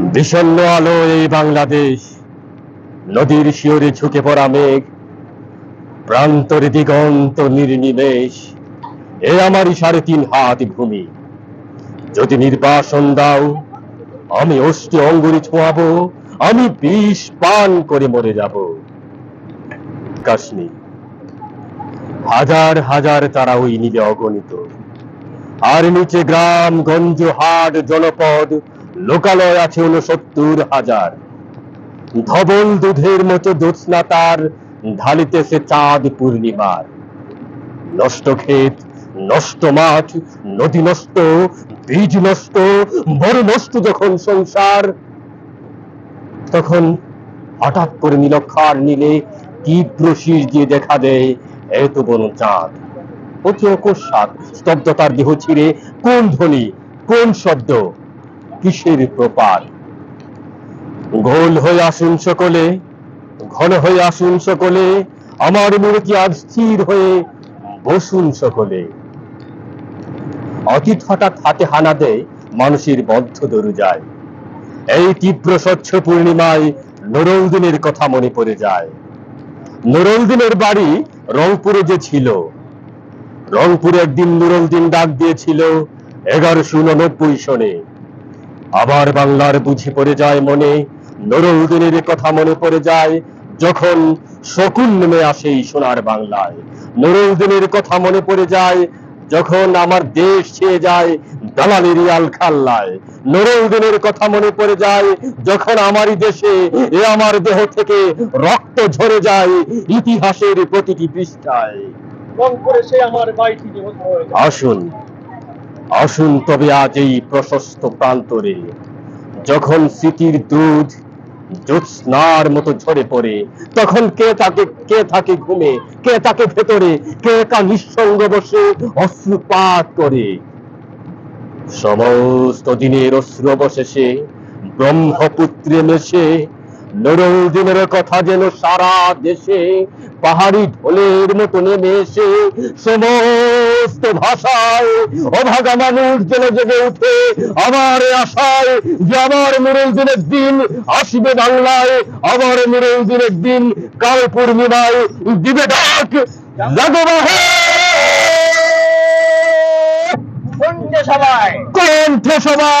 বিষণ্ণ আলো এই বাংলাদেশ। নদীর শিওরে ঝুঁকে পড়া মেঘ, প্রান্তরে দিগন্ত নির্নিমেষ। এ আমারই সাড়ে তিন হাত ভূমি। যদি নির্বাসন দাও, আমি অষ্টি অঙ্গুরি ছোঁয়াবো, আমি বিষ পান করে মরে যাব। কাশ্মীর। হাজার হাজার তারা ওই নীলে অগণিত। আর নিচে গ্রাম, গঞ্জ, হাট, জনপদ লোকালয় আছে উনসত্তর হাজার। ধবল দুধের মতো জ্যোৎস্না তার ঢালিতেছে চাঁদ পূর্ণিমার। নষ্ট ক্ষেত, নষ্ট মাঠ, নদী নষ্ট, বীজ নষ্ট বড় নষ্ট যখন সংসার, তখন হঠাৎ করে নীলক্ষার নীলে তীব্র শীষ দিয়ে দেখা দেয় এত বন চাঁদ। অতি অকস্মাৎ স্তব্ধতার দেহ ছিঁড়ে কোন ধ্বনি, কোন শব্দ? কিসের প্রপাত? গোল হয়ে আসুন সকলে, ঘন হয়ে আসুন সকলে, আমার মূর্তি আজ স্থির হয়ে বসুন সকলে। অতীত হঠাৎ হাতে হানা দেয়, মানুষের বদ্ধ দরু যায়। এই তীব্র স্বচ্ছ পূর্ণিমায় নুরুলদিনের কথা মনে পড়ে যায়। নুরুলদিনের বাড়ি রংপুরে যে ছিল, রংপুরে একদিন নুরল দিন ডাক দিয়েছিল, এগারোশো উননব্বই সনে। আবার বাংলার বুঝি পড়ে যায় মনে নুরুলদিনের কথা মনে পড়ে যায় যখন শকুন নেমে আসে সোনার বাংলায়। নুরুলদিনের কথা মনে পড়ে যায় যখন আমার দেশ ছেয়ে যায় দালালের আল খাল্লায়। নুরুলদিনের কথা মনে পড়ে যায় যখন আমারই দেশে এ আমার দেহ থেকে রক্ত ঝরে যায় ইতিহাসের প্রতিটি পৃষ্ঠায়। আসুন আসুন তবে আজ এই প্রশস্ত প্রান্তরে। যখন স্মৃতির দুধ জ্যোৎস্নার মতো ঝরে পড়ে, তখন কে তাকে, কে থাকে ঘুমে, কে তাকে ভেতরে, কে তা নিঃসঙ্গ বসে অশ্রুপাত করে? সমস্ত দিনের অশ্রু অবশেষে ব্রহ্মপুত্রে মেশে, নরদিনের কথা যেন সারা দেশে পাহাড়ি ঢোলের মতো নেমে এসে সমস্ত ভাষায় অভাগা মানুষ যেন জেগে উঠে আমার আশায় যে আমার মুরুলদিনের দিন আসবে বাংলায় আমার মুরুলদিনের দিন কাল পূর্ণিমায় দিবে ডাক। জাগবাহে সবাই। কণ্ঠ সবাই!